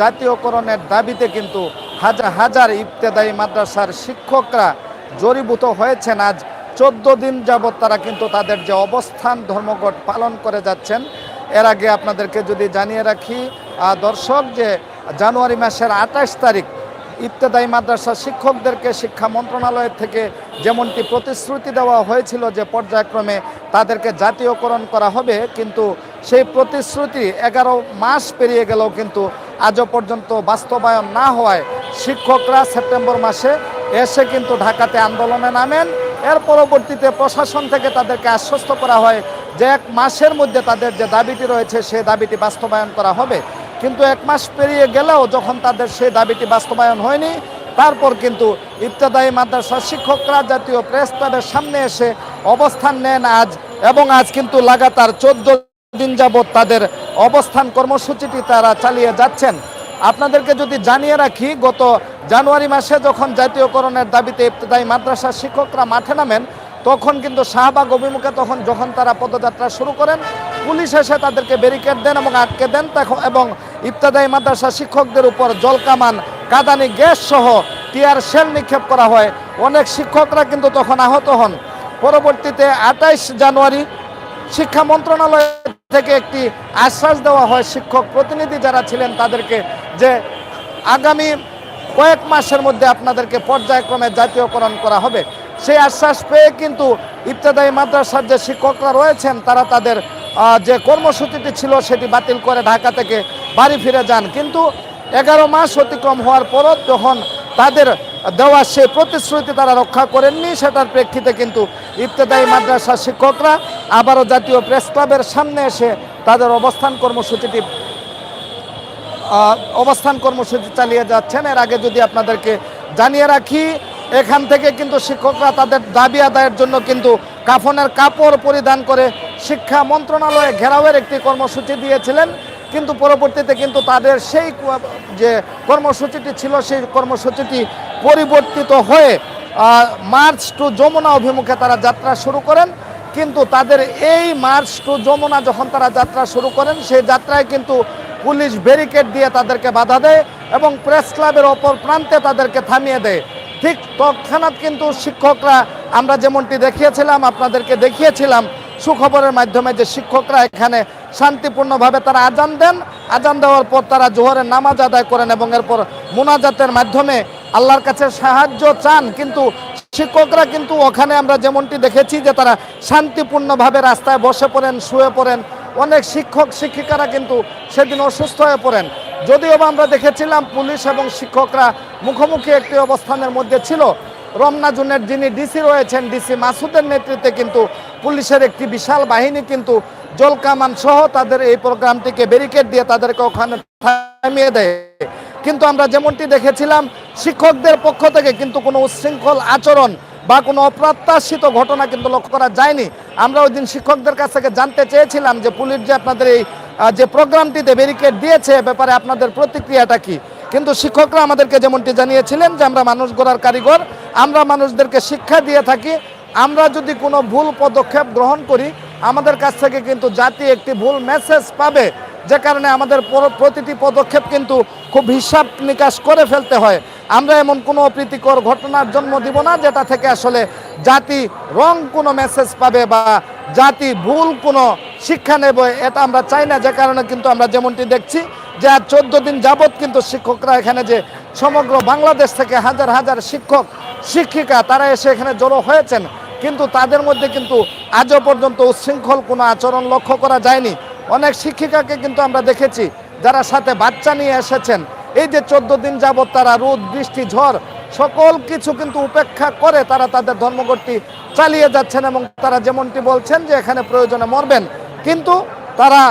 জাতীয়করণের দাবিতে কিন্তু হাজার হাজার ইবতেদায়ী মাদ্রাসার শিক্ষকরা জড়ীভূত হয়েছেন। আজ চোদ্দ দিন যাবৎ তারা কিন্তু তাদের যে অবস্থান, ধর্মঘট পালন করে যাচ্ছেন, এর আগে আপনাদেরকে যদি জানিয়ে রাখি দর্শক, যে জানুয়ারি মাসের আঠাশ তারিখ ইবতেদায়ী মাদ্রাসা শিক্ষকদেরকে শিক্ষা মন্ত্রণালয়ের থেকে যেমনটি প্রতিশ্রুতি দেওয়া হয়েছিল যে পর্যায়ক্রমে তাদেরকে জাতীয়করণ করা হবে, কিন্তু সেই প্রতিশ্রুতি এগারো মাস পেরিয়ে গেলেও কিন্তু আজও পর্যন্ত বাস্তবায়ন না হওয়ায় শিক্ষকরা সেপ্টেম্বর মাসে এসে কিন্তু ঢাকাতে আন্দোলনে নামেন। এর পরবর্তীতে প্রশাসন থেকে তাদেরকে আশ্বস্ত করা হয় যে এক মাসের মধ্যে তাদের যে দাবিটি রয়েছে, সেই দাবিটি বাস্তবায়ন করা হবে। কিন্তু এক মাস পেরিয়ে গেলেও যখন তাদের সেই দাবিটি বাস্তবায়ন হয়নি, তারপর কিন্তু ইবতদায়ী মাদ্রাসা শিক্ষকরা জাতীয় প্রেস ক্লাবের সামনে এসে অবস্থান নেন আজ এবং আজ কিন্তু লাগাতার চোদ্দ দিন যাবৎ তাদের অবস্থান কর্মসূচিটি তারা চালিয়ে যাচ্ছেন। আপনাদেরকে যদি জানিয়ে রাখি, গত জানুয়ারি মাসে যখন জাতীয়করণের দাবিতে ইবতদায়ী মাদ্রাসা শিক্ষকরা মাঠে নামেন, তখন কিন্তু শাহবাগ অভিমুখে তখন যখন তারা পদযাত্রা শুরু করেন, পুলিশ এসে তাদেরকে ব্যারিকেড দেন এবং আটকে দেন এবং ইবতদায়ী মাদ্রাসা শিক্ষকদের উপর জলকামান, কাদানি গ্যাস সহ টিয়ার শেল নিক্ষেপ করা হয়। অনেক শিক্ষকরা কিন্তু তখন আহত হন। পরবর্তীতে আঠাইশ জানুয়ারি শিক্ষা মন্ত্রণালয় থেকে একটি আশ্বাস দেওয়া হয়, শিক্ষক প্রতিনিধি যারা ছিলেন তাদেরকে যে আগামী কয়েক মাসের মধ্যে আপনাদেরকে পর্যায়ক্রমে জাতীয়করণ করা হবে। সেই আশ্বাস পেয়ে কিন্তু ইবতদায়ী মাদ্রাসার যে শিক্ষকরা রয়েছেন, তারা তাদের যে কর্মসূচিটি ছিল সেটি বাতিল করে ঢাকা থেকে বাড়ি ফিরে যান। কিন্তু এগারো মাস অতিক্রম হওয়ার পরও যখন তাদের দেওয়া সে প্রতিশ্রুতি তারা রক্ষা করেননি, সেটার প্রেক্ষিতে কিন্তু ইবতেদায়ী মাদ্রাসা শিক্ষকরা আবারও জাতীয় প্রেস ক্লাবের সামনে এসে তাদের অবস্থান কর্মসূচিটি অবস্থান কর্মসূচি চালিয়ে যাচ্ছেন। এর আগে যদি আপনাদেরকে জানিয়ে রাখি, এখান থেকে কিন্তু শিক্ষকরা তাদের দাবি আদায়ের জন্য কিন্তু কাফনের কাপড় পরিধান করে শিক্ষা মন্ত্রণালয়ে ঘেরাওয়ের একটি কর্মসূচি দিয়েছিলেন। কিন্তু পরবর্তীতে কিন্তু তাদের সেই যে কর্মসূচিটি ছিল, সেই কর্মসূচিটি পরিবর্তিত হয়ে মার্চ টু যমুনা অভিমুখে তারা যাত্রা শুরু করেন। কিন্তু তাদের এই মার্চ টু যমুনা যখন তারা যাত্রা শুরু করেন সেই যাত্রায় কিন্তু পুলিশ ব্যারিকেড দিয়ে তাদেরকে বাধা দেয় এবং প্রেস ক্লাবের অপর প্রান্তে তাদেরকে থামিয়ে দেয়। ঠিক তৎক্ষণাৎ কিন্তু শিক্ষকরা, আমরা যেমনটি দেখিয়েছিলাম, আপনাদেরকে দেখিয়েছিলাম, সুখবরের মাধ্যমে যে শিক্ষকরা এখানে শান্তিপূর্ণভাবে তারা আজান দেন। আজান দেওয়ার পর তারা জোহরের নামাজ আদায় করেন এবং এরপর মোনাজাতের মাধ্যমে আল্লাহর কাছে সাহায্য চান। কিন্তু শিক্ষকরা কিন্তু ওখানে আমরা যেমনটি দেখেছি যে তারা শান্তিপূর্ণভাবে রাস্তায় বসে পড়েন, শুয়ে পড়েন। অনেক শিক্ষক, শিক্ষিকারা কিন্তু সেদিন অসুস্থ হয়ে পড়েন। যদিও আমরা দেখেছিলাম পুলিশ এবং শিক্ষকরা মুখোমুখি একটি অবস্থানের মধ্যে ছিল। রমনা জুনের যিনি ডিসি রয়েছেন, ডিসি মাসুদের নেতৃত্বে কিন্তু পুলিশের একটি বিশাল বাহিনী কিন্তু জলকামান সহ তাদের এই প্রোগ্রামটিকে ব্যারিকেড দিয়ে তাদেরকে ওখানে থামিয়ে দেয়। কিন্তু আমরা যেমনটি দেখেছিলাম, শিক্ষকদের পক্ষ থেকে কিন্তু কোনো উচ্ছৃঙ্খল আচরণ বা কোনো অপ্রত্যাশিত ঘটনা কিন্তু লক্ষ্য করা যায়নি। আমরা ওই দিন শিক্ষকদের কাছ থেকে জানতে চেয়েছিলাম যে পুলিশ যে আপনাদের এই যে প্রোগ্রামটিতে ব্যারিকেড দিয়েছে ব্যাপারে আপনাদের প্রতিক্রিয়াটা কি? কিন্তু শিক্ষকরা আমাদেরকে যেমনটি জানিয়েছিলেন যে আমরা মানুষ গড়ার কারিগর, আমরা মানুষদেরকে শিক্ষা দিয়ে থাকি, আমরা যদি কোনো ভুল পদক্ষেপ গ্রহণ করি, আমাদের কাছ থেকে কিন্তু জাতি একটি ভুল মেসেজ পাবে। যে কারণে আমাদের পর- প্রতিটি পদক্ষেপ কিন্তু খুব হিসাব নিকাশ করে ফেলতে হয়। আমরা এমন কোনো অপ্রীতিকর ঘটনার জন্ম দিব না, যেটা থেকে আসলে জাতি রং কোনো মেসেজ পাবে বা জাতি ভুল কোনো শিক্ষা নেবে, এটা আমরা চাই না। যে কারণে কিন্তু আমরা যেমনটি দেখছি যে আর চোদ্দ দিন যাবৎ কিন্তু শিক্ষকরা এখানে যে সমগ্র বাংলাদেশ থেকে হাজার হাজার শিক্ষক, শিক্ষিকা, তারা এসে এখানে জড়ো হয়েছেন। কিন্তু তাদের মধ্যে কিন্তু আজও পর্যন্ত উচ্ছৃঙ্খল কোনো আচরণ লক্ষ্য করা যায়নি। অনেক শিক্ষিকাকে কিন্তু আমরা দেখেছি যারা সাথে বাচ্চা নিয়ে এসেছেন। এই যে চোদ্দ দিন যাবৎ তারা রোদ, বৃষ্টি, ঝড়, সকল কিছু কিন্তু উপেক্ষা করে তারা তাদের ধর্মঘটটি চালিয়ে যাচ্ছেন এবং তারা যেমনটি বলছেন যে এখানে প্রয়োজনে মরবেন। কিন্তু তারা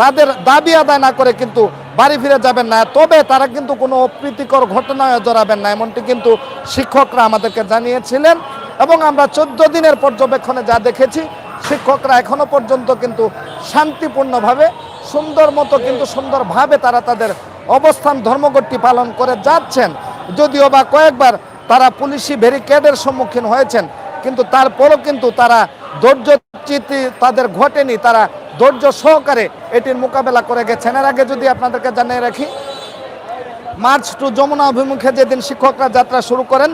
তাদের দাবি আদায় না করে কিন্তু বাড়ি ফিরে যাবেন না। তবে তারা কিন্তু কোনো অপ্রীতিকর ঘটনায় জড়াবেন না, এমনটি কিন্তু শিক্ষকরা আমাদেরকে জানিয়েছিলেন। এবং আমরা চোদ্দ দিনের পর্যবেক্ষণে যা দেখেছি শিক্ষকরা এখনও পর্যন্ত কিন্তু শান্তিপূর্ণভাবে, সুন্দর মতো কিন্তু সুন্দরভাবে তারা তাদের অবস্থান, ধর্মঘটটি পালন করে যাচ্ছেন। যদিও বা কয়েকবার তারা পুলিশি ব্যারিকেডের সম্মুখীন হয়েছেন, কিন্তু তারপরও কিন্তু তারা ধৈর্যচ্যুতি তাদের ঘটেনি, তারা ধৈর্য সহকারে এটির মোকাবেলা করে গেছেন। এর আগে যদি আপনাদেরকে জানিয়ে রাখি, মার্চ টু যমুনা অভিমুখে যেদিন শিক্ষকরা যাত্রা শুরু করেন,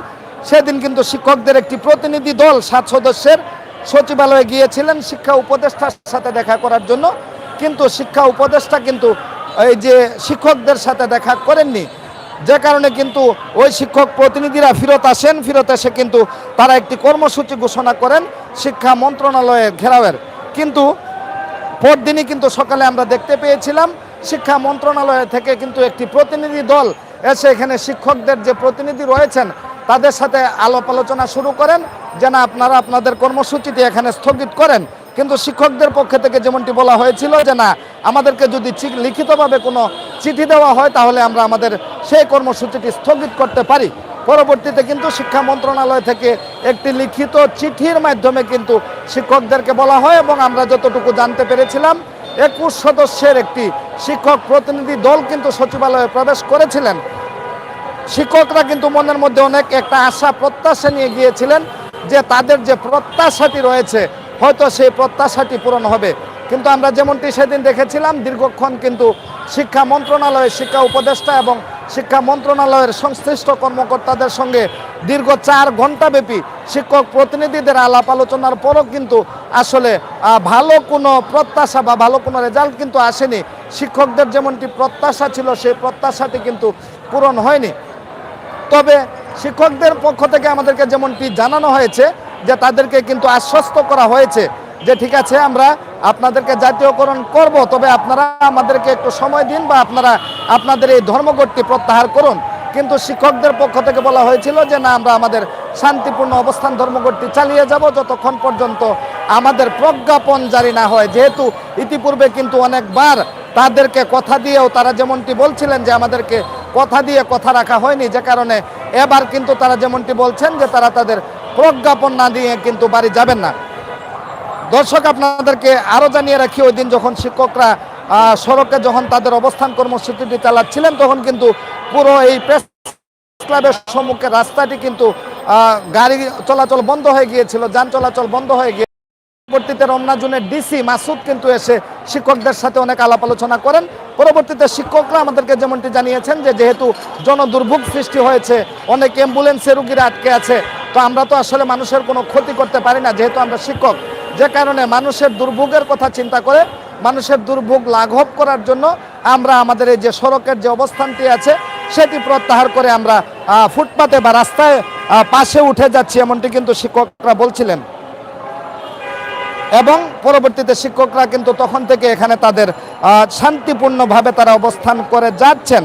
সেদিন কিন্তু শিক্ষকদের একটি প্রতিনিধি দল, সাত সদস্যের সচিবালয়ে গিয়েছিলেন শিক্ষা উপদেষ্টার সাথে দেখা করার জন্য, কিন্তু শিক্ষা উপদেষ্টা কিন্তু এই যে শিক্ষকদের সাথে দেখা করেননি। যে কারণে কিন্তু ওই শিক্ষক প্রতিনিধিরা ফেরত আসেন, ফেরত এসে কিন্তু তারা একটি কর্মসূচি ঘোষণা করেন, শিক্ষা মন্ত্রণালয়ের ঘেরাওয়ের। কিন্তু পরদিনই কিন্তু সকালে আমরা দেখতে পেয়েছিলাম, শিক্ষা মন্ত্রণালয় থেকে কিন্তু একটি প্রতিনিধি দল এসে এখানে শিক্ষকদের যে প্রতিনিধি রয়েছেন তাদের সাথে আলাপ আলোচনা শুরু করেন যে না আপনারা আপনাদের কর্মসূচিটি এখানে স্থগিত করেন। কিন্তু শিক্ষকদের পক্ষ থেকে যেমনটি বলা হয়েছিল যে না, আমাদেরকে যদি লিখিতভাবে কোনো চিঠি দেওয়া হয়, তাহলে আমরা আমাদের সেই কর্মসূচিটি স্থগিত করতে পারি। পরবর্তীতে কিন্তু শিক্ষা মন্ত্রণালয় থেকে একটি লিখিত চিঠির মাধ্যমে কিন্তু শিক্ষকদেরকে বলা হয় এবং আমরা যতটুকু জানতে পেরেছিলাম, একুশ সদস্যের একটি শিক্ষক প্রতিনিধি দল কিন্তু সচিবালয়ে প্রবেশ করেছিলেন। শিক্ষকরা কিন্তু মনের মধ্যে অনেক একটা আশা, প্রত্যাশা নিয়ে গিয়েছিলেন যে তাদের যে প্রত্যাশাটি রয়েছে, হয়তো সেই প্রত্যাশাটি পূরণ হবে। কিন্তু আমরা যেমনটি সেদিন দেখেছিলাম, দীর্ঘক্ষণ কিন্তু শিক্ষা মন্ত্রণালয়ের শিক্ষা উপদেষ্টা এবং শিক্ষা মন্ত্রণালয়ের সংশ্লিষ্ট কর্মকর্তাদের সঙ্গে দীর্ঘ চার ঘন্টাব্যাপী শিক্ষক প্রতিনিধিদের আলাপ আলোচনার পরও কিন্তু আসলে ভালো কোনো প্রত্যাশা বা ভালো কোনো রেজাল্ট কিন্তু আসেনি। শিক্ষকদের যেমনটি প্রত্যাশা ছিল, সেই প্রত্যাশাটি কিন্তু পূরণ হয়নি। তবে শিক্ষকদের পক্ষ থেকে আমাদেরকে যেমনটি জানানো হয়েছে যে তাদেরকে কিন্তু আশ্বস্ত করা হয়েছে যে ঠিক আছে, আমরা আপনাদেরকে জাতীয়করণ করব, তবে আপনারা আমাদেরকে একটু সময় দিন বা আপনারা আপনাদের এই ধর্মঘটটি প্রত্যাহার করুন। কিন্তু শিক্ষকদের পক্ষ থেকে বলা হয়েছিল যে না, আমরা আমাদের শান্তিপূর্ণ অবস্থান ধর্মঘটটি চালিয়ে যাব যতক্ষণ পর্যন্ত আমাদের প্রজ্ঞাপন জারি না হয়। যেহেতু ইতিপূর্বে কিন্তু অনেকবার তাদেরকে কথা দিয়েও তারা যেমনটি বলছিলেন যে আমাদেরকে কথা দিয়ে কথা রাখা হয়নি, যে কারণে এবার কিন্তু তারা যেমনটি বলছেন যে তারা তাদের প্রজ্ঞাপন না দিয়ে কিন্তু বাড়ি যাবেন না। দর্শক, আপনাদেরকে আরও জানিয়ে রাখি, ওই দিন যখন শিক্ষকরা সড়কে যখন তাদের অবস্থান কর্মসূচিটি চালাচ্ছিলেন, তখন কিন্তু পুরো এই প্রেস ক্লাবের সম্মুখে রাস্তাটি কিন্তু গাড়ি চলাচল বন্ধ হয়ে গিয়েছিল, যান চলাচল বন্ধ হয়ে গিয়ে পরবর্তীতে রমনা ডিসি মাসুদ কিন্তু এসে শিক্ষকদের সাথে অনেক আলাপ আলোচনা করেন। পরবর্তীতে শিক্ষকরা আমাদেরকে যেমনটি জানিয়েছেন যে যেহেতু জনদুর্ভোগ সৃষ্টি হয়েছে, অনেক অ্যাম্বুলেন্সে রুগীরা আটকে আছে, তো আমরা তো আসলে মানুষের কোনো ক্ষতি করতে পারি না যেহেতু আমরা শিক্ষক। যে কারণে মানুষের দুর্ভোগের কথা চিন্তা করে, মানুষের দুর্ভোগ লাঘব করার জন্য আমরা আমাদের এই যে সড়কের যে অবস্থানটি আছে, সেটি প্রত্যাহার করে আমরা ফুটপাতে বা রাস্তায় পাশে উঠে যাচ্ছি, এমনটি কিন্তু শিক্ষকরা বলছিলেন। এবং পরবর্তীতে শিক্ষকরা কিন্তু তখন থেকে এখানে তাদের শান্তিপূর্ণভাবে তারা অবস্থান করে যাচ্ছেন।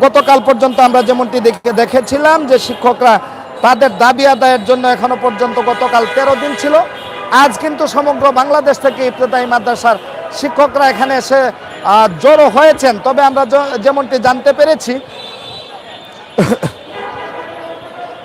গতকাল পর্যন্ত আমরা যেমনটি দেখে- দেখেছিলাম যে শিক্ষকরা তাদের দাবি আদায়ের জন্য এখনও পর্যন্ত গতকাল তেরো দিন ছিল। আজ কিন্তু সমগ্র বাংলাদেশ থেকে ইফতেদায়ী মাদ্রাসার শিক্ষকরা এখানে এসে জড়ো হয়েছেন। তবে আমরা যেমনটি জানতে পেরেছি,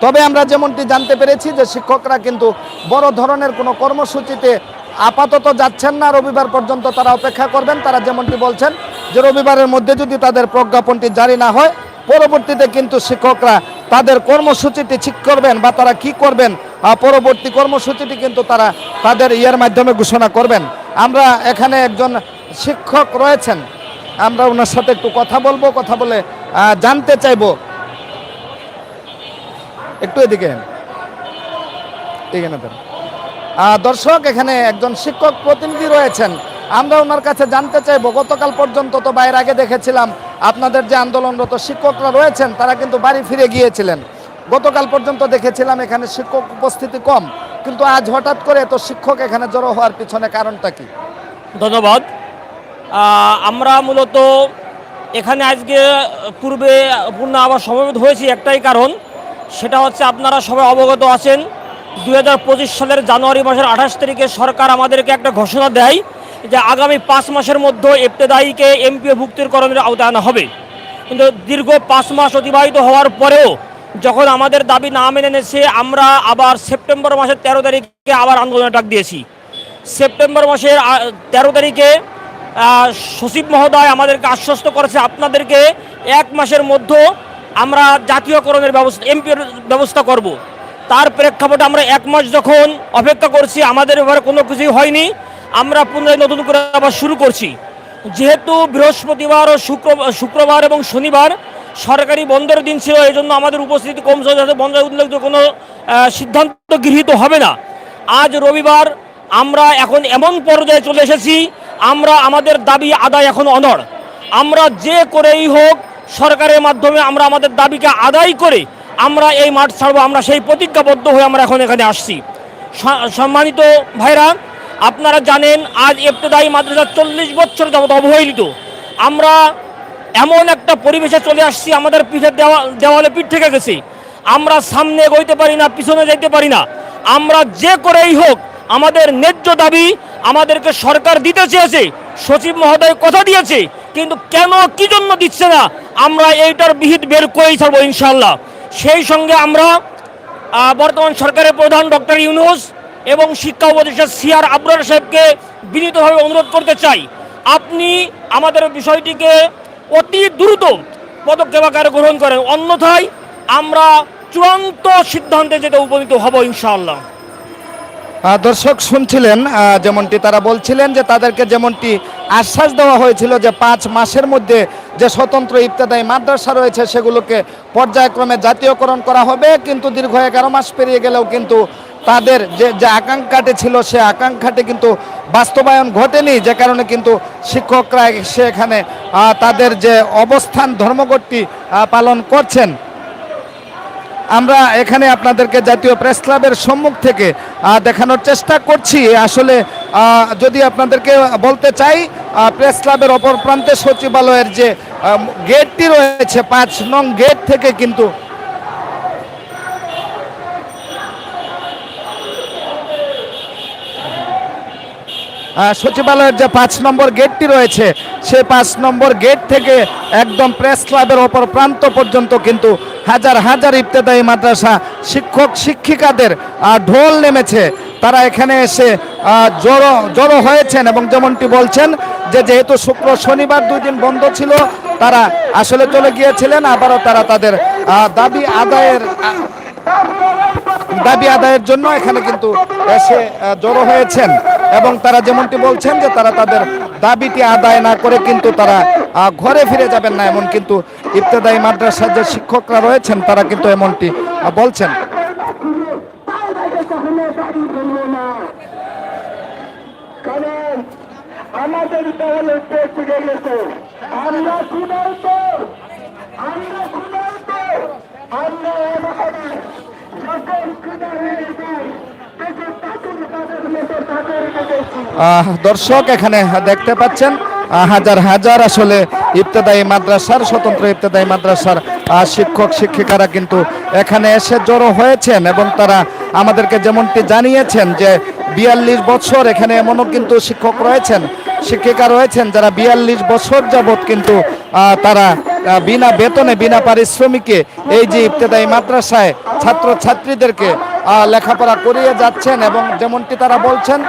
তবে আমরা যেমনটি জানতে পেরেছি যে শিক্ষকরা কিন্তু বড় ধরনের কোনো কর্মসূচিতে আপাতত যাচ্ছেন না, রবিবার পর্যন্ত তারা অপেক্ষা করবেন। তারা যেমনটি বলছেন যে রবিবারের মধ্যে যদি তাদের প্রজ্ঞাপনটি জারি না হয়, পরবর্তীতে কিন্তু শিক্ষকরা তাদের কর্মসূচিটি ঠিক করবেন বা তারা কি করবেন পরবর্তী কর্মসূচিটি কিন্তু তারা তাদের ইয়ের মাধ্যমে ঘোষণা করবেন। আমরা এখানে একজন শিক্ষক রয়েছেন। আমরা ওনার সাথে একটু কথা বলব, কথা বলে জানতে চাইব। একটু এদিকে এখানে দেন। দর্শক, এখানে একজন শিক্ষক প্রতিনিধি রয়েছেন। আমরা ওনার কাছে জানতে চাইব, গতকাল পর্যন্ত তো বাইরে আগে দেখেছিলাম আপনাদের যে আন্দোলনরত শিক্ষকরা রয়েছেন, তারা কিন্তু বাড়ি ফিরে গিয়েছিলেন। গতকাল পর্যন্ত দেখেছিলাম এখানে শিক্ষক উপস্থিতি কম, কিন্তু আজ হঠাৎ করে এত শিক্ষক এখানে জড়ো হওয়ার পিছনে কারণটা কি? ধন্যবাদ। আমরা মূলত এখানে আজকে পূর্বে, পূর্ণ আবার সমবেত হয়েছি একটাই কারণ, সেটা হচ্ছে আপনারা সবাই অবগত আছেন দু হাজার পঁচিশ সালের জানুয়ারি মাসের আঠাশ তারিখে সরকার আমাদেরকে একটা ঘোষণা দেয় যে আগামী পাঁচ মাসের মধ্যে ইবতেদায়ীকে এমপিও ভুক্তিকরণের আওতায় আনা হবে কিন্তু দীর্ঘ পাঁচ মাস অতিবাহিত হওয়ার পরেও যখন আমাদের দাবি না মেনে নিয়েছে, আমরা আবার সেপ্টেম্বর মাসের তেরো তারিখে আবার আন্দোলনের ডাক দিয়েছি সেপ্টেম্বর মাসের তেরো তারিখে সচিব মহোদয় আমাদেরকে আশ্বস্ত করেছে, আপনাদেরকে এক মাসের মধ্যে আমরা জাতীয়করণের ব্যবস্থা এমপির ব্যবস্থা করব। তার প্রেক্ষাপটে আমরা এক মাস যখন অপেক্ষা করছি, আমাদের এবারে কোনো কিছুই হয়নি। আমরা পুনরায় নতুন করে আবার শুরু করছি। যেহেতু বৃহস্পতিবার ও শুক্র, শুক্রবার এবং শনিবার সরকারি বন্ধের দিন ছিল এই জন্য আমাদের উপস্থিতি কম যাতে বন্ধের উল্লেখযোগ্য কোনো সিদ্ধান্ত গৃহীত হবে না। আজ রবিবার আমরা এখন এমন পর্যায়ে চলে এসেছি, আমরা আমাদের দাবি আদায় এখন অনড়। আমরা যে করেই হোক সরকারের মাধ্যমে আমরা আমাদের দাবিকে আদায় করে আমরা এই মাঠ ছাড়বো, আমরা সেই প্রতিজ্ঞাবদ্ধ হয়ে আমরা এখন এখানে আসছি। সম্মানিত ভাইরা, আপনারা জানেন, আজ ইবতদায়ী মাদ্রাসা চল্লিশ বছর যাবত অবহেলিত। আমরা এমন একটা পরিবেশে চলে আসছি, আমাদের পিঠের দেওয়া, দেওয়ালে পিঠ থেকে গেছে। আমরা সামনে এগোইতে পারি না, পিছনে যাইতে পারি না। আমরা যে করেই হোক, আমাদের ন্যায্য দাবি আমাদেরকে সরকার দিতে চেয়েছে, সচিব মহোদয় কথা দিয়েছে, কিন্তু কেন, কি জন্য দিচ্ছে না, আমরা এইটার বিহিত বের করেই ছাড়বো ইনশাল্লাহ সেই সঙ্গে আমরা বর্তমান সরকারের প্রধান ডক্টর ইউনুস এবং শিক্ষা উপদেষ্টা সিআর আবরার সাহেবকে বিনীতভাবে অনুরোধ করতে চাই। আপনি আমাদের বিষয়টিকে অতি দ্রুত পদক্ষেপ আকারে গ্রহণ করেন। অন্যথায় আমরা চূড়ান্ত সিদ্ধান্তে যেতে উপনীত হব ইনশাআল্লাহ। দর্শক শুনছিলেন যেমনটি তারা বলছিলেন যে তাদেরকে যেমনটি আশ্বাস দেওয়া হয়েছিল যে পাঁচ মাসের মধ্যে যে স্বতন্ত্র ইবতদায়ী মাদ্রাসা রয়েছে, সেগুলোকে পর্যায়ক্রমে জাতীয়করণ করা হবে। কিন্তু দীর্ঘ এগারো মাস পেরিয়ে গেলেও কিন্তু তাদের যে যে আকাঙ্ক্ষাটি ছিল, সে আকাঙ্ক্ষাটি কিন্তু বাস্তবায়ন ঘটেনি। যে কারণে কিন্তু শিক্ষকরা সে এখানে তাদের যে অবস্থান, ধর্মঘটটি পালন করছেন। আমরা এখানে আপনাদেরকে জাতীয় প্রেস ক্লাবের সম্মুখ থেকে দেখানোর চেষ্টা করছি। আসলে যদি আপনাদেরকে বলতে চাই প্রেস ক্লাবের অপর প্রান্তে সচিবালয়ের যে গেটটি রয়েছে, পাঁচ নং গেট থেকে কিন্তু সচিবালয়ের যে পাঁচ নম্বর গেটটি রয়েছে সেই পাঁচ নম্বর গেট থেকে একদম প্রেস ক্লাবের ওপর প্রান্ত পর্যন্ত কিন্তু হাজার হাজার ইবতেদায়ী মাদ্রাসা শিক্ষক শিক্ষিকাদের ঢোল নেমেছে। তারা এখানে এসে জড়ো জড়ো হয়েছেন এবং যেমনটি বলছেন যে যেহেতু শুক্র শনিবার দুই দিন বন্ধ ছিল, তারা আসলে চলে গিয়েছিলেন, আবারও তারা তাদের দাবি আদায়ের দাবি আদায়ের জন্য এখানে কিন্তু এসে জড়ো হয়েছেন। এবং তারা যেমনটি বলছেন যে তারা তাদের দাবিটি আদায় না করে কিন্তু তারা ঘরে ফিরে যাবেন না, এমন কিন্তু ইবতেদায়ী মাদ্রাসার যে শিক্ষকরা রয়েছেন, তারা কিন্তু এমনটি বলছেন। আমরা তাদের তাদের মতো তাদের গেছি আহ, দর্শক এখানে দেখতে পাচ্ছেন হাজার হাজার আসলে ইবতেদায়ী মাদ্রাসার, স্বতন্ত্র ইবতেদায়ী মাদ্রাসার শিক্ষক, শিক্ষিকারা কিন্তু এখানে এসে জড়ো হয়েছেন এবং তারা আমাদেরকে যেমনটি জানিয়েছেন যে বিয়াল্লিশ বছর এখানে এমনও কিন্তু শিক্ষক রয়েছেন, শিক্ষিকা রয়েছেন যারা বিয়াল্লিশ বছর যাবৎ কিন্তু তারা বিনা বেতনে, বিনা পারিশ্রমিকে এই যে ইবতেদায়ী মাদ্রাসায় ছাত্র ছাত্রীদেরকে লেখাপড়া করিয়ে যাচ্ছেন এবং যেমনটি তারা বলছেন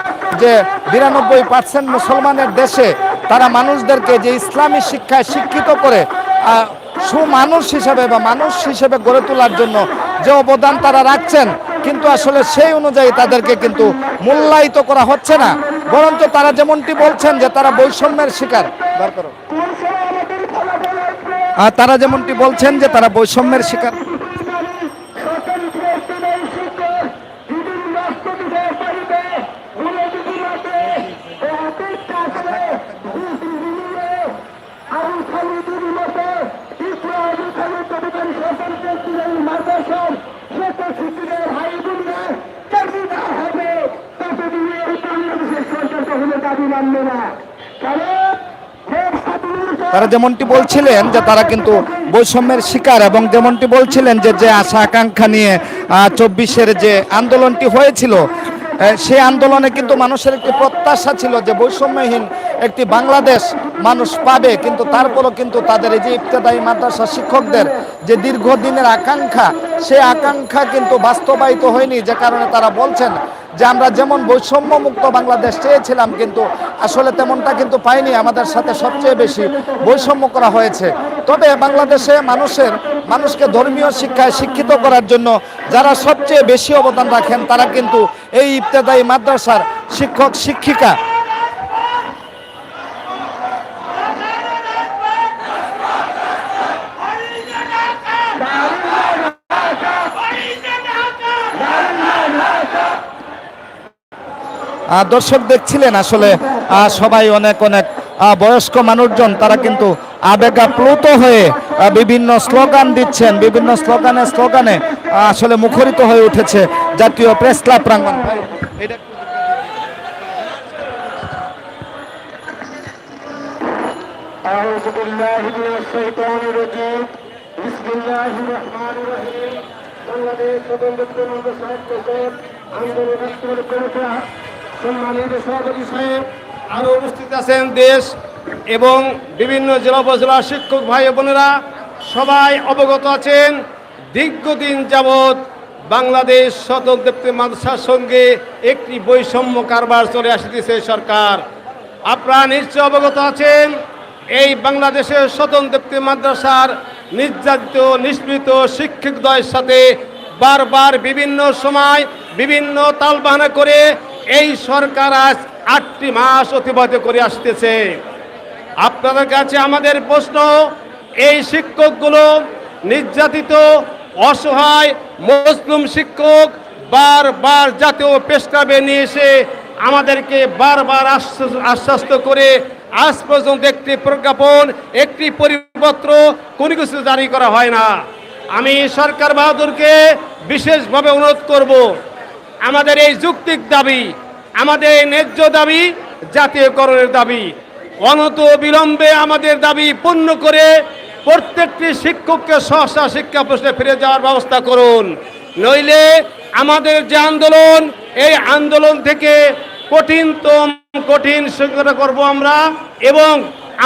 যে বিরানব্বই পার্সেন্ট মুসলমানের দেশে তারা মানুষদেরকে যে ইসলামী শিক্ষায় শিক্ষিত করে সুমানুষ হিসেবে বা মানুষ হিসেবে গড়ে তোলার জন্য যে অবদান তারা রাখছেন কিন্তু আসলে সেই অনুযায়ী তাদেরকে কিন্তু মূল্যায়িত করা হচ্ছে না। বরঞ্চ তারা যেমনটি বলছেন যে তারা বৈষম্যের শিকার। আর তারা যেমনটি বলছেন যে তারা বৈষম্যের শিকার স্বতন্ত্র ইবতদায়ী শিক্ষক যেদিন রক্ত দিতে পারিবে ভুলে যদি মাঠে ও অপেক্ষা আছে আবু খালিদের মতো ইসলাম আবু খালিদ অধিকারী স্বতন্ত্র ইবতদায়ী মাদ্রাসার শত শিক্ষকের ভাই বোনরা চাকরি না হবে তাতে দিয়ে এই বাংলাদেশের সরকার কখনো দাবি মানবে না কারণ ভোট স্বাধীনের তারা যেমনটি বলছিলেন যে তারা কিন্তু বৈষম্যের শিকার এবং যেমনটি বলছিলেন যে যে আশা আকাঙ্ক্ষা নিয়ে চব্বিশের যে আন্দোলনটি হয়েছিল সেই আন্দোলনে কিন্তু মানুষের একটি প্রত্যাশা ছিল যে বৈষম্যহীন একটি বাংলাদেশ মানুষ পাবে, কিন্তু তারপরও কিন্তু তাদের এই যে ইবতেদায়ী মাদ্রাসা শিক্ষকদের যে দীর্ঘদিনের আকাঙ্ক্ষা, সে আকাঙ্ক্ষা কিন্তু বাস্তবায়িত হয়নি, যে কারণে তারা বলছেন যে আমরা যেমন বৈষম্য মুক্ত বাংলাদেশ চেয়েছিলাম, কিন্তু আসলে তেমনটা কিন্তু পাইনি, আমাদের সাথে সবচেয়ে বেশি বৈষম্য করা হয়েছে। তবে বাংলাদেশে মানুষের, মানুষকে ধর্মীয় শিক্ষায় শিক্ষিত করার জন্য যারা সবচেয়ে বেশি অবদান রাখেন, তারা কিন্তু এই ইবতেদায়ী মাদ্রাসার শিক্ষক, শিক্ষিকা। দর্শক দেখছিলেন আসলে আহ, সবাই অনেক অনেক আহ, বয়স্ক মানুষজন তারা কিন্তু আবেগাপ্লুত হয়ে আহ, বিভিন্ন স্লোগান দিচ্ছেন বিভিন্ন স্লোগানে স্লোগানে আহ, আসলে মুখরিত হয়ে উঠেছে জাতীয় প্রেস ক্লাব প্রাঙ্গণ ভাই, এটা একটু أعوذ بالله من الشيطان الرجيم بسم الله الرحمن الرحيم বাংলাদেশ স্বতন্ত্র সাহিত্য কোর্ট আন্দোলন কমিটি সাহেব আরও উপস্থিত আছেন দেশ এবং বিভিন্ন জেলা উপজেলার শিক্ষক ভাই বোনেরা, সবাই অবগত আছেন, দীর্ঘদিন যাবৎ বাংলাদেশ স্বতন্ত্র মাদ্রাসার সঙ্গে একটি বৈষম্য কারবার চলে আসতেছে সরকার। আপনারা নিশ্চয় অবগত আছেন, এই বাংলাদেশের সদন স্বতন্ত্র মাদ্রাসার নির্যাতিত নিষ্পৃত শিক্ষকদ্বয়ের সাথে বারবার বিভিন্ন সময় বিভিন্ন তালবাহানা করে এই সরকার আজ আটটি মাস অতিবাহিত করে আসতেছে। আপনাদের কাছে আমাদের প্রশ্ন, এই শিক্ষকগুলো নির্যাতিত, অসহায় মুসলিম শিক্ষক বারবার জাতীয় পেশকাবে নিয়ে এসে আমাদেরকে বারবার আশ্বাস- আশ্বস্ত করে আজ পর্যন্ত একটি প্রজ্ঞাপন, একটি পরিপত্র কোনো কিছু জারি করা হয় না। আমি সরকার বাহাদুরকে বিশেষভাবে অনুরোধ করব আমাদের এই যুক্তিক দাবি, আমাদের এই ন্যায্য দাবি, জাতীয়করণের দাবি। অনত বিলম্বে আমাদের দাবি পূর্ণ করে প্রত্যেকটি শিক্ষককে সহসা শিক্ষা প্রশ্নে ফিরে যাওয়ার ব্যবস্থা করুন। নইলে আমাদের যে আন্দোলন, এই আন্দোলন থেকে কঠিনতম, কঠিন সংগঠন করব আমরা এবং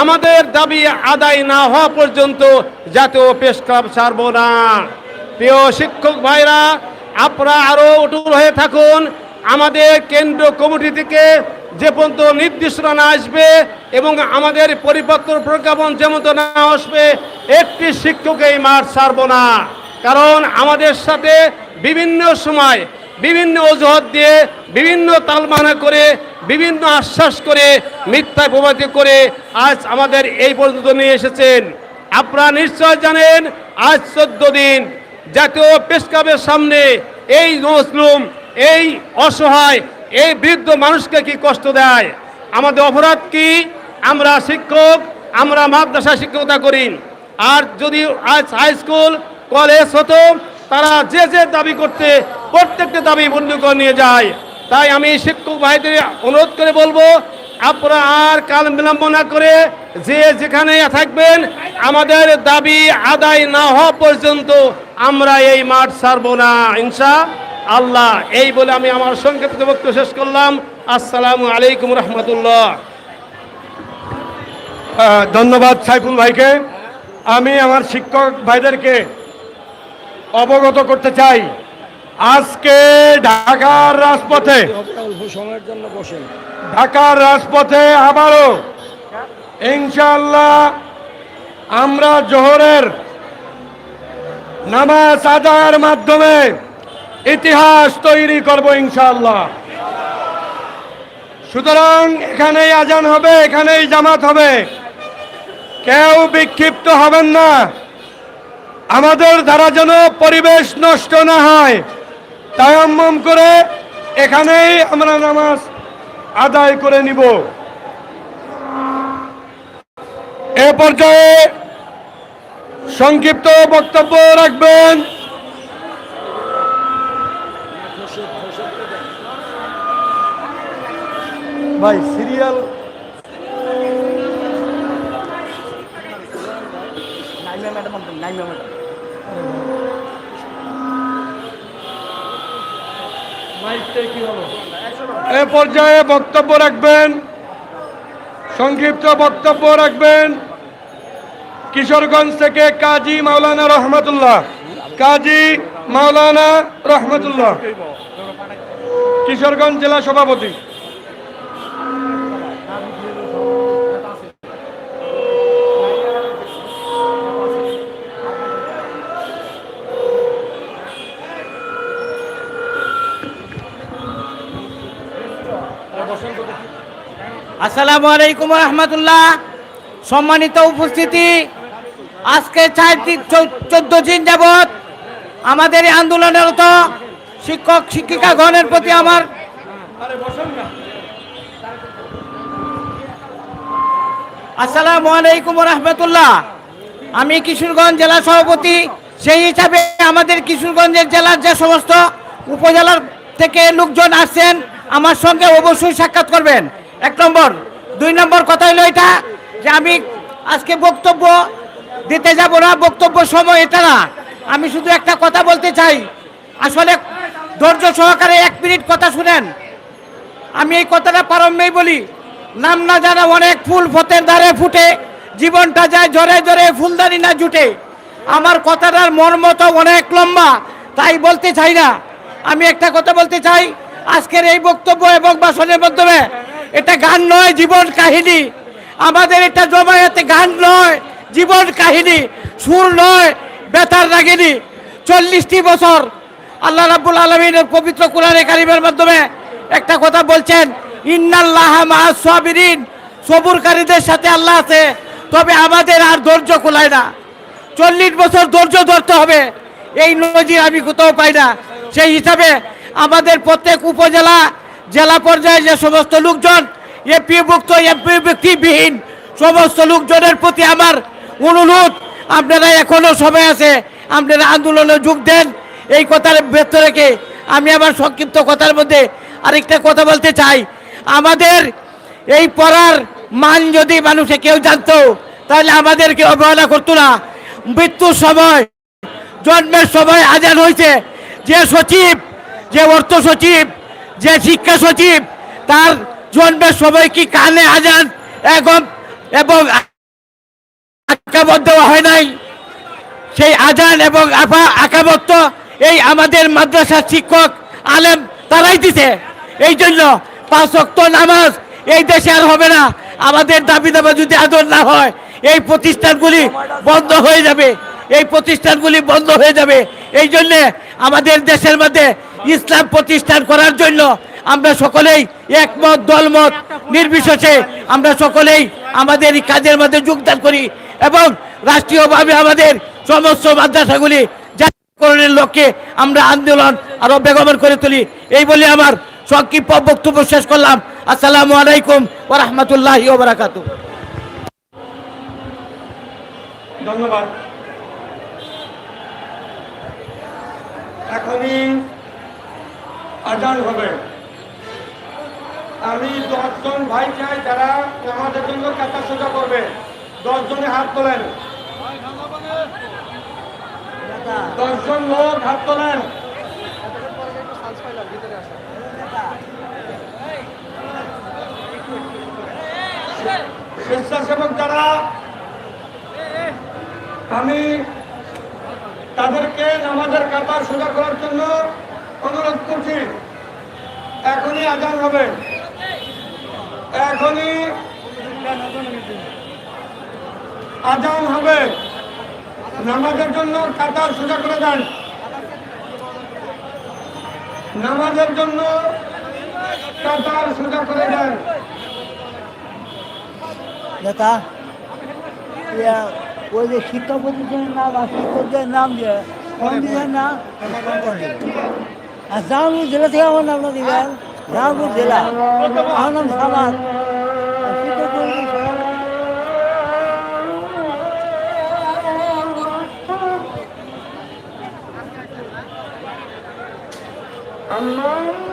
আমাদের দাবি আদায় না হওয়া পর্যন্ত জাতীয় প্রেস ক্লাব ছাড়ব না। প্রিয় শিক্ষক ভাইরা আপনারা আরও অটুট হয়ে থাকুন। আমাদের কেন্দ্র কমিটি থেকে যে পর্যন্ত নির্দেশনা না আসবে এবং আমাদের পরিপত্র প্রজ্ঞাপন যেমন না আসবে, একটি শিক্ষক এই মাঠ ছাড়ব না। কারণ আমাদের সাথে বিভিন্ন সময় বিভিন্ন অজুহাত দিয়ে বিভিন্ন তালমানা করে, বিভিন্ন আশ্বাস করে, মিথ্যা প্রভাবিত করে আজ আমাদের এই পর্যন্ত নিয়ে এসেছেন। আপনারা নিশ্চয় জানেন, আজ চোদ্দ দিন জাতীয় পেশকাবের সামনে এই নজলুম এই অসহায়, এই বৃদ্ধ মানুষকে কি কষ্ট দেয়? আমাদের অপরাধ কি? আমরা শিক্ষক, আমরা মাদ্রাসা শিক্ষকতা করি। আর যদি আজ হাই স্কুল কলেজ হতো, তারা যে যে দাবি করতে, প্রত্যেকটা দাবি বন্ধ করে নিয়ে যায়। তাই আমি শিক্ষক ভাইদের অনুরোধ করে বলব, আপনারা আর কাল বিলম্ব না করে যে যেখানে থাকবেন, আমাদের দাবি আদায় না হওয়া পর্যন্ত আমরা এই মাঠ ছাড়বো না, ইনশা আল্লাহ। এই বলে আমি আমার সংক্ষিপ্ত বক্তব্য শেষ করলাম। আসসালামু আলাইকুম রহমতুল্লাহ। ধন্যবাদ সাইফুল ভাইকে। আমি আমার শিক্ষক ভাইদেরকে অবগত করতে চাই। আজকে ঢাকার রাজপথে ঢাকার রাজপথে আবারও ইনশাল্লাহ আমরা জোহরের নামাজ আদায়ের মাধ্যমে ইতিহাস তৈরি করব ইনশাল্লাহ সুতরাং এখানেই আজান হবে, এখানেই জামাত হবে। কেউ বিক্ষিপ্ত হবেন না। আমাদের দ্বারা যেন পরিবেশ নষ্ট না হয়, তায়াম্মম করে এখানেই আমরা নামাজ আদায় করে নিব। এ পর্যায়ে সংক্ষিপ্ত বক্তব্য রাখবেন। ভাই সিরিয়াল। এ পর্যায়ে বক্তব্য রাখবেন। সংক্ষিপ্ত বক্তব্য রাখবেন। কিশোরগঞ্জ থেকে কাজী মাওলানা রহমতুল্লাহ, কাজী মাওলানা রহমতুল্লাহ। কিশোরগঞ্জ জেলা সভাপতি। আসসালামু আলাইকুম রহমতুল্লাহ। সম্মানিত উপস্থিতি আজকে চোদ্দ দিন যাবৎ আমাদের এই আন্দোলনরত শিক্ষক, শিক্ষিকাগণের প্রতি আমার আসসালামু আলাইকুম রহমতুল্লাহ আমি কিশোরগঞ্জ জেলা সভাপতি, সেই হিসাবে আমাদের কিশোরগঞ্জের জেলার যে সমস্ত উপজেলার থেকে লোকজন আসছেন, আমার সঙ্গে অবশ্যই সাক্ষাৎ করবেন। এক নম্বর। দুই নম্বর কথা হলো এটা যে আমি আজকে বক্তব্য দিতে যাব না, বক্তব্য সময় এটা না। আমি শুধু একটা কথা বলতে চাই। আসলে ধৈর্য সহকারে এক মিনিট কথা শুনেন। আমি এই কথাটা প্রারম্ভেই বলি, নাম না জানা অনেক ফুল ফতের দ্বারে ফুটে, জীবনটা যায় জরে জরে ফুলদানি না জুটে। আমার কথাটার মর্ম তো অনেক লম্বা, তাই বলতে চাই না। আমি একটা কথা বলতে চাই, আজকের এই বক্তব্য এবং ভাষণের মাধ্যমে এটা গান নয়, জীবন কাহিনী। আমাদের এটা জমায়েতে গান নয়। জীবন কাহিনী, সুর নয়, বেতার রাগিনী চল্লিশটি বছর আল্লাহ রাব্বুল আলমিনের পবিত্র কোরআনে কারিমের মাধ্যমে একটা কথা বলছেন, ইন্নাল্লাহ সবুরকারীদের সাথে আল্লাহ আছে, তবে আমাদের আর ধৈর্য খোলায় না। চল্লিশ বছর ধৈর্য ধরতে হবে, এই নজির আমি কোথাও পাই না। সেই হিসাবে আমাদের প্রত্যেক উপজেলা, জেলা পর্যায়ে যে সমস্ত লোকজন, এপিভুক্ত, এপিভুক্তিবিহীন সমস্ত লোকজনের প্রতি আমার অনুরোধ, আপনারা এখনও সময় আছে, আপনারা আন্দোলনে যোগ দেন। এই কথার ব্যর্থ রেখে আমি আমার সংক্ষিপ্ত কথার মধ্যে আরেকটা কথা বলতে চাই। আমাদের এই পড়ার মান যদি মানুষে কেউ জানতো, তাহলে আমাদেরকে অবহেলা করতো না। মৃত্যুর সময়, জন্মের সময় আজান হয়েছে। যে সচিব, যে অর্থ সচিব, যে শিক্ষা সচিব, তার জন্মের সময় কি কানে আজান এবং এবং আজ্ঞাবদ্ধ দেওয়া হয় নাই। সেই আজান এবং আফা আকাবত্ত এই আমাদের মাদ্রাসার শিক্ষক আলেম তারাই দিছে। এই জন্য পাঁচ অক্ত নামাজ এই দেশে আর হবে না। আমাদের দাবি দাবা যদি আদর না হয়, এই প্রতিষ্ঠানগুলি বন্ধ হয়ে যাবে। এই প্রতিষ্ঠানগুলি বন্ধ হয়ে যাবে। এই জন্যে আমাদের দেশের মধ্যে ইসলাম প্রতিষ্ঠান করার জন্য আমরা সকলেই একমত, দলমত, নির্বিশেষে আমরা সকলেই আমাদের কাজের মধ্যে যোগদান করি। এবং রাষ্ট্রীয়ভাবে আমাদের সমস্ত মাদ্রাসাগুলি জাতীয়করণের লক্ষ্যে আমরা আন্দোলন আরও বেগমান করে তুলি। এই বলে আমার সংক্ষিপ্ত বক্তব্য শেষ করলাম। আসসালামু আলাইকুম ওয়া রাহমাতুল্লাহি ওয়া ধন্যবাদ। এখনই আজান হবে। আমি দশজন ভাই চাই যারা আমাদের জন্য কাতা সোজা করবে। দশজনে হাত তোলেন। দশজন লোক হাত তোলেন। স্বেচ্ছাসেবক যারা, আমি তাদেরকে আমাদের কাতার সোজা করার জন্য অনুরোধ করছি। এখনই আজান হবে। এখনই আজান হবে। নামাজের জন্য কাতার সোজা করে দেন। নামাজের জন্য কাতার সোজা করে দেন। নেতা ওই যে শিক্ষা প্রতিষ্ঠানের নাম, আর শিক্ষকদের নাম যে কমিটির নাম? আর জাহাঙ্গীর জেলা থেকে আমার নামটা দিবেন। জাহাঙ্গীর জেলা। আমার নাম Samad. I'm not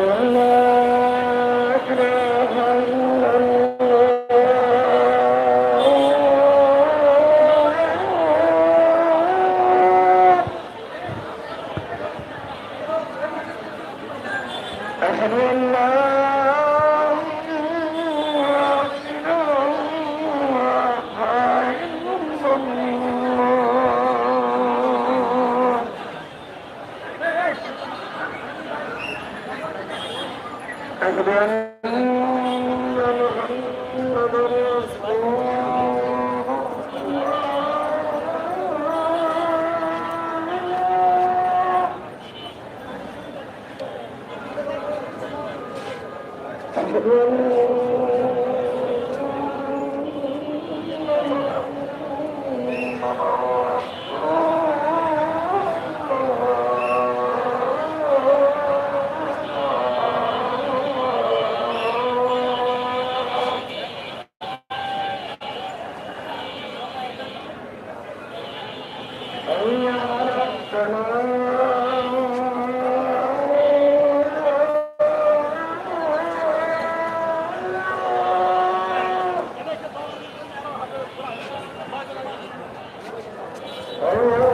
Allah, Allah, أشهد أن محمد Alô, alô.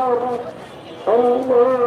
Zakir